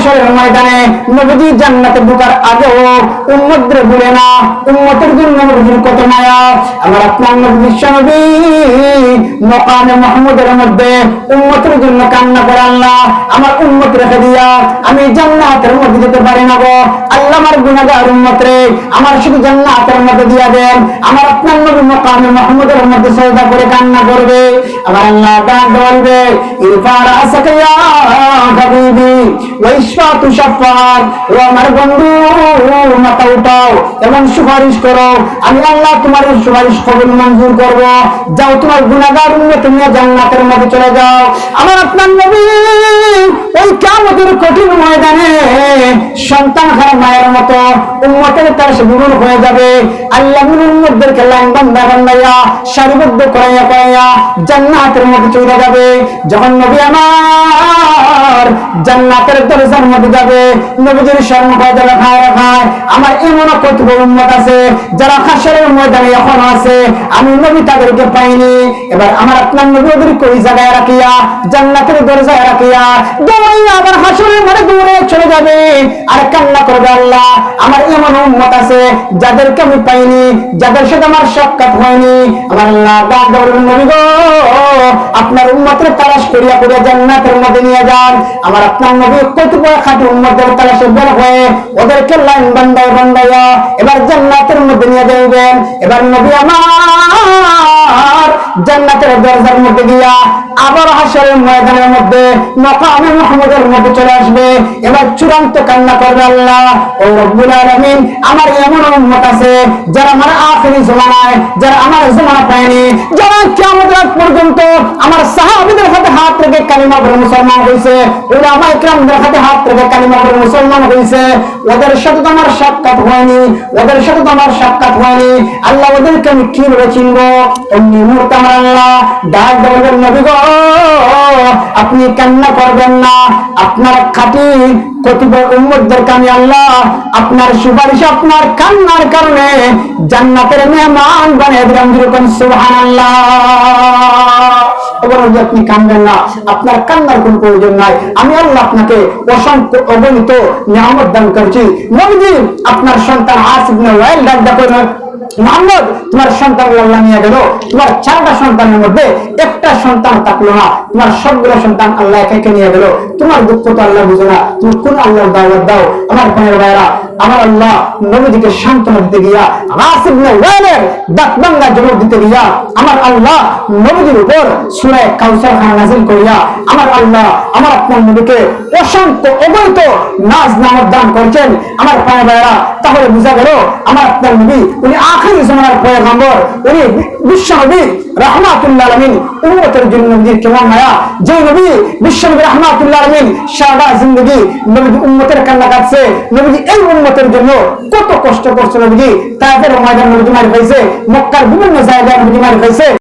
হাসরের ময়দানে নবীজি জান্নাতে ঢোকার আগেও উম্মতদের ভুলে না। উম্মতের জন্য নবীজির কত মায়া। আমার আপনার বিশ্ব নবী মকামে মাহমুদের মধ্যে উম্মতের জন্য কান্না করে আল্লাহ, আমার উম্মত রেখে দিয়া আমি জান্নাতের মধ্যে যেতে পারি না গো। আল্লাহ আমার গুণাগার উম্মত রে আমার শুধু জান্নাতের মধ্যে দিয়া দেন। আমার আপনার নবী মকামে মাহমুদের মধ্যে সৌদা করে কান্না করবে। আমার আল্লাহ বলবে ইরফার আসাকিয়া হাবিবি ও আমার বন্ধু, মাথা উঠাও এবং সুপারিশ করো। আমি আল্লাহ তোমার সুপারিশ মঞ্জুর করব। যাও তোমার জান্নাতের মধ্যে চলে যাও। আমার আপনার নবী ওই কঠিন ময়দানে সন্তান হারা মায়ের মতো উম্মতের তার হয়ে যাবে। আল্লাহ উম্মতদেরকে লাইন বান্ধা বান্ধাইয়া সারিবদ্ধ করাইয়া করাইয়া জান্নাতের মধ্যে চলে যাবে। যখন নবী আমার জান্নাতের দরজার যাবে, নবীজির খায় আমার এমন কতগুলো উম্মত আছে, যারা হাসরের ময়দানে আছে, আমি নবী তাদেরকে পাইনি। এবার আমার আপনার নবী ওদের কই জায়গায় রাখিয়া, জান্নাতের দরজায় রাখিয়া মধ্যে দৌড়ে চলে যাবে আর কান্না করবে আল্লাহ। আমার এমন উম্মত আছে, যাদেরকে আমি পাইনি, যাদের সাথে আমার সাক্ষাৎ হয়নি। আমার আল্লাহ ডাক নবী গো, আপনার উম্মতের তালাশ করিয়া করিয়া জান্নাতের মধ্যে নিয়ে যান। আমার আপনার নবী ওদেরকে লাইন এবার জান্নাতের মধ্যে নিয়ে এবার নবী আমার জান্নাতের দরজার মধ্যে গিয়া আবার হাসরের ময়দানের মধ্যে, মকামে মধ্যে চলে আসবে। এবার চূড়ান্ত কান্না করবে আল্লাহ। ও রব্বুল আমার এমন উম্মত আছে যারা আমার আখেরি জমানায়, যারা আমার জমানা পায়নি, যারা রাত পর্যন্ত আমার কালিমা পড়ে মুসলমান হয়েছে ওলামা ইকরামদের হাতে হাত রেখে কালিমা পড়ে মুসলমান হয়েছে ওদের সাথে তো আমার সাক্ষাৎ হয়নি, ওদের সাথে তো আমার সাক্ষাৎ হয়নি। আল্লাহ ওদেরকে আমি কীভাবে চিনবো? অমনি মুহূর্তে আমার আল্লাহ ডাক দেবেন নবী গো, আপনি কান্না করবেন না। আপনার খাঁটি কতিপয় উম্মতদেরকে আমি আল্লাহ আপনার সুপারিশ আপনার কান্নার কারণে জান্নাতের মেহমান বানিয়ে দিলাম। যেরকম সুবহানাল্লাহ। আপনি কানবেন না আপনার কান্নার কোন প্রয়োজন নাই। আমি আল্লাহ আপনাকে অসংখ্য অগণিত নিয়ামত দান করছি। নবীজি আপনার সন্তান আসিফ ওয়াইল ডাক ডাক মোহাম্মদ তোমার সন্তান আল্লাহ নিয়ে গেল। তোমার চারটা সন্তানের মধ্যে একটা সন্তান থাকল না। তোমার সবগুলো সন্তান আল্লাহ একে নিয়ে গেল। তোমার দুঃখ তো আল্লাহ বুঝো না। তুমি কোন আল্লাহর দাওয়াত দাও? আমার ভাইয়ের ভাইরা আমার আল্লাহ নবীজিকে সান্ত্বনা দিতে গিয়া ওয়াইলের দাঁতবাঙ্গা জবাব দিতে গিয়া, আমার আল্লাহ নবীজির উপর সুরে কাউসার খান নাজিল করিয়া, আমার আল্লাহ আমার আপনার নবীকে অসংখ্য অবৈধ নাজ নামত দান করছেন। আমার পায়ে ভাইয়েরা, তাহলে বোঝা গেল আমার আপনার নবী, উনি আখেরি জমানার পয়গম্বর, উনি বিশ্ব নবী রহমাতুল্লাহ আলমিন, উম্মতের জন্য নবীর কেমন মায়া। যে নবী বিশ্ব নবী রহমাতুল্লাহ আলমিন সারা জিন্দগি নবী উম্মতের কান্না কাটছে এই উম্মতের জন্য কত কষ্ট করছে নবীজি? তাদের ময়দান নবীজি মারি পাইছে মক্কার বিভিন্ন জায়গায় নবীজি মারি পাইছে